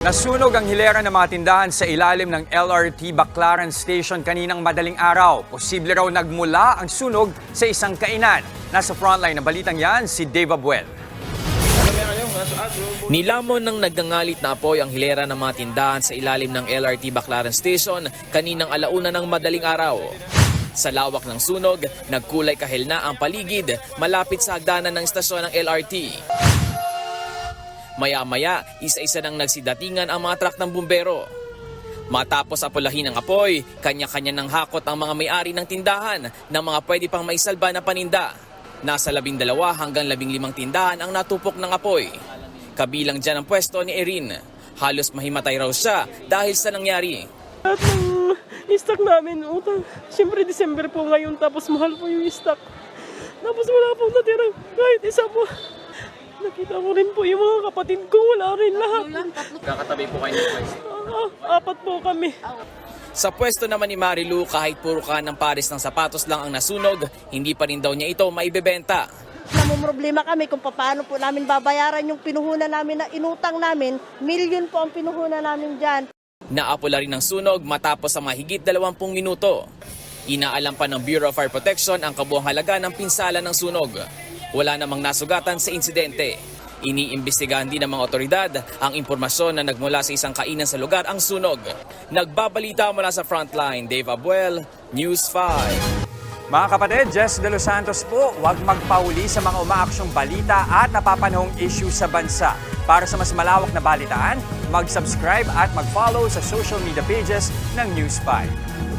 Nasunog ang hilera ng mga tindahan sa ilalim ng LRT Baclaran Station kaninang madaling araw. Posible raw nagmula ang sunog sa isang kainan. Nasa frontline ng balitang yan, si Dave Abuel. Nilamon ng nagngangalit na apoy ang hilera ng mga tindahan sa ilalim ng LRT Baclaran Station kaninang alauna ng madaling araw. Sa lawak ng sunog, nagkulay kahil na ang paligid malapit sa hagdanan ng istasyon ng LRT. Maya-maya, isa-isa nang nagsidatingan ang mga trak ng bumbero. Matapos apulahin ang apoy, kanya-kanya ng hakot ang mga may-ari ng tindahan ng mga pwede pang maisalba na paninda. Nasa labing dalawa hanggang labing limang tindahan ang natupok ng apoy. Kabilang dyan ang pwesto ni Erin. Halos mahimatay raw siya dahil sa nangyari. Lahat ng stock namin, utang. Siyempre, December po ngayon, tapos mahal po yung stock. Tapos wala pong natirang kahit isa po. Nakita ko rin po yung mga kapatid ko, wala rin lahat. Kakatabi po kayo ng pwesto. Ah, apat po kami. Sa pwesto naman ni Marilu, kahit puro ka ng pares ng sapatos lang ang nasunog, hindi pa rin daw niya ito maibebenta. Namumroblema kami kung paano po namin babayaran yung pinuhunan namin na inutang namin. Milyon po ang pinuhunan namin dyan. Naapula rin ng sunog matapos sa mahigit 20 minuto. Inaalam pa ng Bureau of Fire Protection ang kabuang halaga ng pinsala ng sunog. Wala namang nasugatan sa insidente. Iniimbestigahan din ng mga otoridad ang impormasyon na nagmula sa isang kainan sa lugar ang sunog. Nagbabalita mula sa frontline, Dave Abuel, News 5. Mga kapatid, Jess De Los Santos po, huwag magpauli sa mga umaaksyong balita at napapanahong issue sa bansa. Para sa mas malawak na balitaan, mag-subscribe at mag-follow sa social media pages ng News 5.